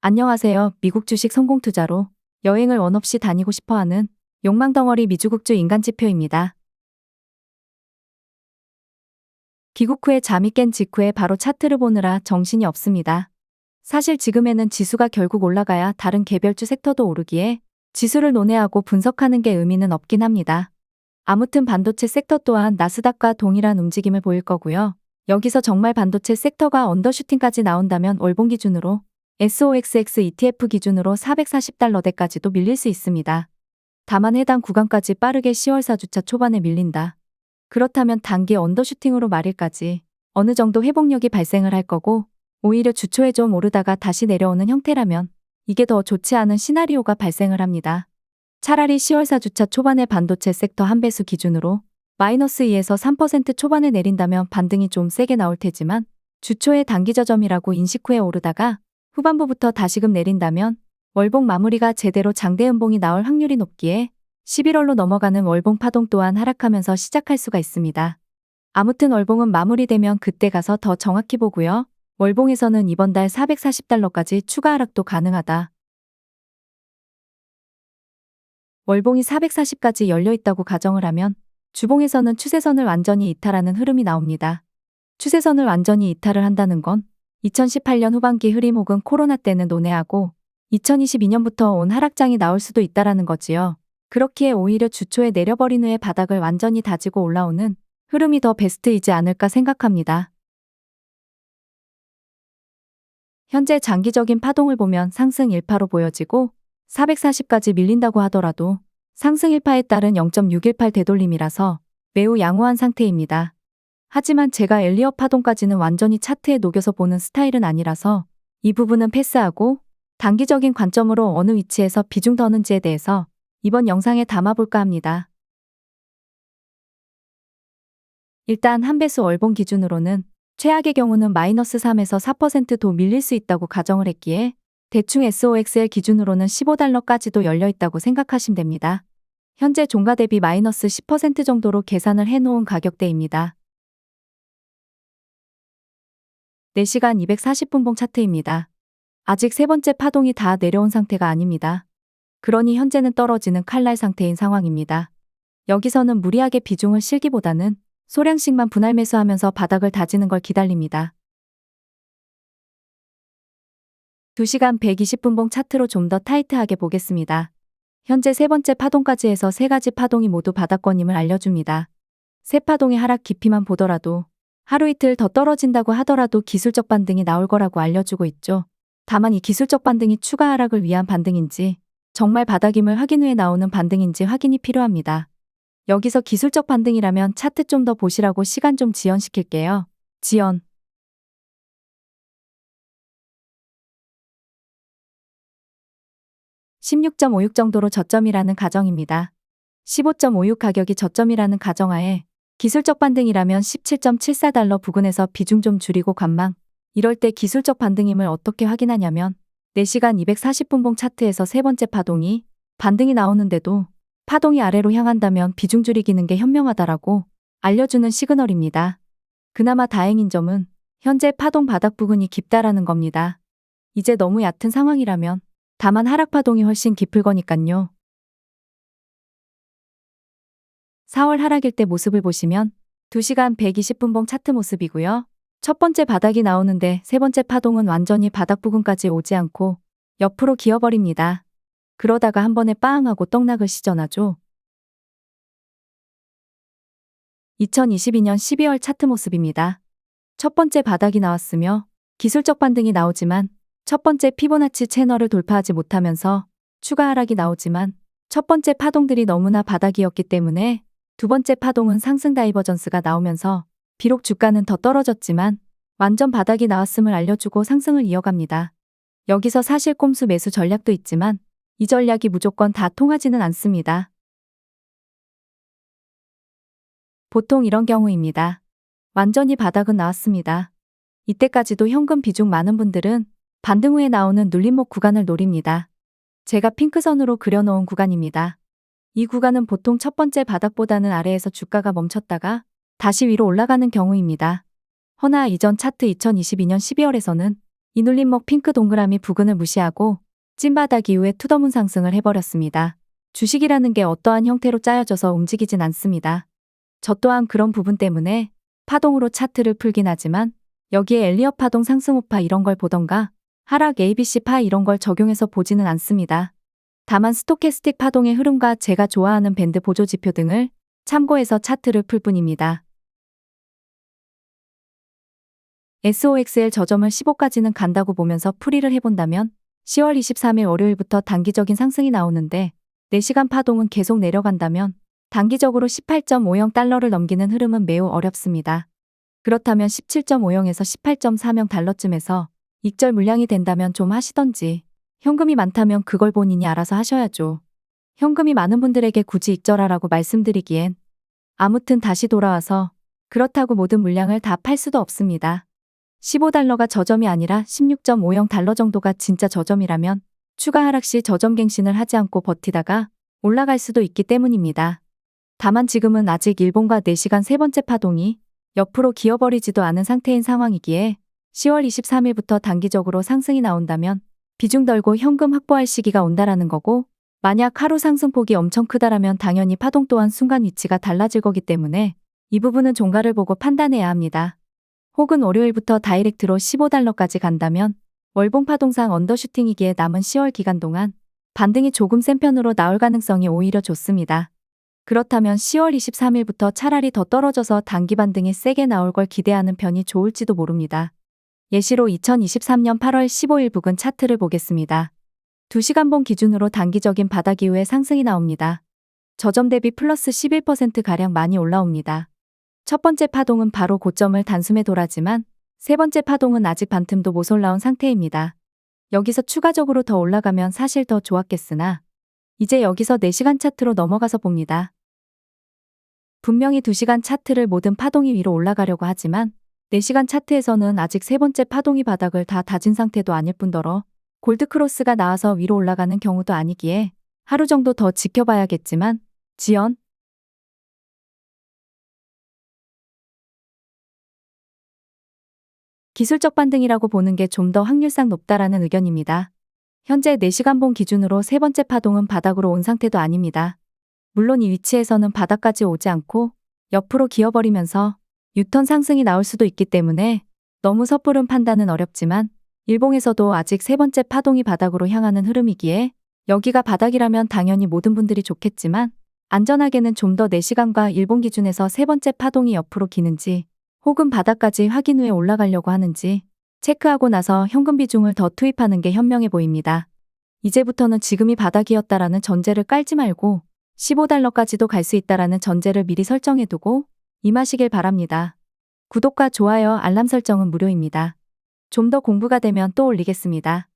안녕하세요. 미국 주식 성공 투자로 여행을 원 없이 다니고 싶어 하는 욕망 덩어리 미주국주 인간 지표입니다. 귀국 후에 잠이 깬 직후에 바로 차트를 보느라 정신이 없습니다. 사실 지금에는 지수가 결국 올라가야 다른 개별주 섹터도 오르기에 지수를 논외하고 분석하는 게 의미는 없긴 합니다. 아무튼 반도체 섹터 또한 나스닥과 동일한 움직임을 보일 거고요. 여기서 정말 반도체 섹터가 언더슈팅까지 나온다면 월봉 기준으로 SOXX ETF 기준으로 440달러대까지도 밀릴 수 있습니다. 다만 해당 구간까지 빠르게 10월 4주차 초반에 밀린다. 그렇다면 단기 언더슈팅으로 말일까지 어느 정도 회복력이 발생을 할 거고 오히려 주초에 좀 오르다가 다시 내려오는 형태라면 이게 더 좋지 않은 시나리오가 발생을 합니다. 차라리 10월 4주차 초반에 반도체 섹터 한 배수 기준으로 마이너스 2에서 3% 초반에 내린다면 반등이 좀 세게 나올 테지만 주초에 단기 저점이라고 인식 후에 오르다가 후반부부터 다시금 내린다면 월봉 마무리가 제대로 장대 음봉이 나올 확률이 높기에 11월로 넘어가는 월봉 파동 또한 하락하면서 시작할 수가 있습니다. 아무튼 월봉은 마무리되면 그때 가서 더 정확히 보고요. 월봉에서는 이번 달 440달러까지 추가 하락도 가능하다. 월봉이 440까지 열려 있다고 가정을 하면 주봉에서는 추세선을 완전히 이탈하는 흐름이 나옵니다. 추세선을 완전히 이탈을 한다는 건 2018년 후반기 흐림 혹은 코로나 때는 논외하고 2022년부터 온 하락장이 나올 수도 있다라는 거지요. 그렇기에 오히려 주초에 내려버린 후에 바닥을 완전히 다지고 올라오는 흐름이 더 베스트이지 않을까 생각합니다. 현재 장기적인 파동을 보면 상승 1파로 보여지고 440까지 밀린다고 하더라도 상승 1파에 따른 0.618 되돌림이라서 매우 양호한 상태입니다. 하지만 제가 엘리어 파동까지는 완전히 차트에 녹여서 보는 스타일은 아니라서 이 부분은 패스하고 단기적인 관점으로 어느 위치에서 비중 더는지에 대해서 이번 영상에 담아볼까 합니다. 일단 한 배수 월봉 기준으로는 최악의 경우는 마이너스 3에서 4%도 밀릴 수 있다고 가정을 했기에 대충 SOXL 기준으로는 15달러까지도 열려 있다고 생각하시면 됩니다. 현재 종가 대비 마이너스 10% 정도로 계산을 해놓은 가격대입니다. 4시간 240분봉 차트입니다. 아직 세 번째 파동이 다 내려온 상태가 아닙니다. 그러니 현재는 떨어지는 칼날 상태인 상황입니다. 여기서는 무리하게 비중을 실기보다는 소량씩만 분할 매수하면서 바닥을 다지는 걸 기다립니다. 2시간 120분봉 차트로 좀 더 타이트하게 보겠습니다. 현재 세 번째 파동까지 해서 세 가지 파동이 모두 바닥권임을 알려줍니다. 세 파동의 하락 깊이만 보더라도 하루 이틀 더 떨어진다고 하더라도 기술적 반등이 나올 거라고 알려주고 있죠. 다만 이 기술적 반등이 추가 하락을 위한 반등인지 정말 바닥임을 확인 후에 나오는 반등인지 확인이 필요합니다. 여기서 기술적 반등이라면 차트 좀 더 보시라고 시간 좀 지연시킬게요. 지연. (16.56) 정도로 저점이라는 가정입니다. (15.56) 가격이 저점이라는 가정하에 기술적 반등이라면 17.74달러 부근에서 비중 좀 줄이고 관망. 이럴 때 기술적 반등임을 어떻게 확인하냐면 4시간 240분봉 차트에서 세 번째 파동이 반등이 나오는데도 파동이 아래로 향한다면 비중 줄이기는 게 현명하다라고 알려주는 시그널입니다. 그나마 다행인 점은 현재 파동 바닥 부근이 깊다라는 겁니다. 이제 너무 얕은 상황이라면 다만 하락 파동이 훨씬 깊을 거니깐요. 4월 하락일 때 모습을 보시면 2시간 120분봉 차트 모습이고요. 첫 번째 바닥이 나오는데 세 번째 파동은 완전히 바닥 부근까지 오지 않고 옆으로 기어버립니다. 그러다가 한 번에 빵 하고 떡락을 시전하죠. 2022년 12월 차트 모습입니다. 첫 번째 바닥이 나왔으며 기술적 반등이 나오지만 첫 번째 피보나치 채널을 돌파하지 못하면서 추가 하락이 나오지만 첫 번째 파동들이 너무나 바닥이었기 때문에 두 번째 파동은 상승 다이버전스가 나오면서 비록 주가는 더 떨어졌지만 완전 바닥이 나왔음을 알려주고 상승을 이어갑니다. 여기서 사실 꼼수 매수 전략도 있지만 이 전략이 무조건 다 통하지는 않습니다. 보통 이런 경우입니다. 완전히 바닥은 나왔습니다. 이때까지도 현금 비중 많은 분들은 반등 후에 나오는 눌림목 구간을 노립니다. 제가 핑크선으로 그려놓은 구간입니다. 이 구간은 보통 첫 번째 바닥보다는 아래에서 주가가 멈췄다가 다시 위로 올라가는 경우입니다. 허나 이전 차트 2022년 12월에서는 이눌림목 핑크 동그라미 부근을 무시하고 찐바닥 이후에 투더문 상승을 해버렸습니다. 주식이라는 게 어떠한 형태로 짜여져서 움직이진 않습니다. 저 또한 그런 부분 때문에 파동으로 차트를 풀긴 하지만 여기에 엘리엇 파동 상승 우파 이런 걸 보던가 하락 ABC 파 이런 걸 적용해서 보지는 않습니다. 다만 스토캐스틱 파동의 흐름과 제가 좋아하는 밴드 보조 지표 등을 참고해서 차트를 풀 뿐입니다. SOXL 저점을 15까지는 간다고 보면서 풀이를 해본다면 10월 23일 월요일부터 단기적인 상승이 나오는데 4시간 파동은 계속 내려간다면 단기적으로 18.50 달러를 넘기는 흐름은 매우 어렵습니다. 그렇다면 17.50에서 18.40 달러쯤에서 익절 물량이 된다면 좀 하시던지 현금이 많다면 그걸 본인이 알아서 하셔야죠. 현금이 많은 분들에게 굳이 익절하라고 말씀드리기엔 아무튼 다시 돌아와서 그렇다고 모든 물량을 다 팔 수도 없습니다. 15달러가 저점이 아니라 16.50달러 정도가 진짜 저점이라면 추가 하락 시 저점 갱신을 하지 않고 버티다가 올라갈 수도 있기 때문입니다. 다만 지금은 아직 일본과 4시간 세 번째 파동이 옆으로 기어버리지도 않은 상태인 상황이기에 10월 23일부터 단기적으로 상승이 나온다면 비중 덜고 현금 확보할 시기가 온다라는 거고 만약 하루 상승폭이 엄청 크다라면 당연히 파동 또한 순간 위치가 달라질 거기 때문에 이 부분은 종가를 보고 판단해야 합니다. 혹은 월요일부터 다이렉트로 15달러까지 간다면 월봉 파동상 언더슈팅이기에 남은 10월 기간 동안 반등이 조금 센 편으로 나올 가능성이 오히려 좋습니다. 그렇다면 10월 23일부터 차라리 더 떨어져서 단기 반등이 세게 나올 걸 기대하는 편이 좋을지도 모릅니다. 예시로 2023년 8월 15일 부근 차트를 보겠습니다. 2시간봉 기준으로 단기적인 바닥 이후에 상승이 나옵니다. 저점 대비 플러스 11%가량 많이 올라옵니다. 첫 번째 파동은 바로 고점을 단숨에 돌하지만 세 번째 파동은 아직 반틈도 못 올라온 상태입니다. 여기서 추가적으로 더 올라가면 사실 더 좋았겠으나 이제 여기서 4시간 차트로 넘어가서 봅니다. 분명히 2시간 차트를 모든 파동이 위로 올라가려고 하지만 4시간 차트에서는 아직 세 번째 파동이 바닥을 다 다진 상태도 아닐 뿐더러 골드크로스가 나와서 위로 올라가는 경우도 아니기에 하루 정도 더 지켜봐야겠지만 지연, 기술적 반등이라고 보는 게 좀 더 확률상 높다라는 의견입니다. 현재 4시간봉 기준으로 세 번째 파동은 바닥으로 온 상태도 아닙니다. 물론 이 위치에서는 바닥까지 오지 않고 옆으로 기어버리면서 유턴 상승이 나올 수도 있기 때문에 너무 섣부른 판단은 어렵지만 일봉에서도 아직 세 번째 파동이 바닥으로 향하는 흐름이기에 여기가 바닥이라면 당연히 모든 분들이 좋겠지만 안전하게는 좀 더 4시간과 일본 기준에서 세 번째 파동이 옆으로 기는지 혹은 바닥까지 확인 후에 올라가려고 하는지 체크하고 나서 현금 비중을 더 투입하는 게 현명해 보입니다. 이제부터는 지금이 바닥이었다라는 전제를 깔지 말고 15달러까지도 갈 수 있다라는 전제를 미리 설정해두고 임하시길 바랍니다. 구독과 좋아요, 알람 설정은 무료입니다. 좀 더 공부가 되면 또 올리겠습니다.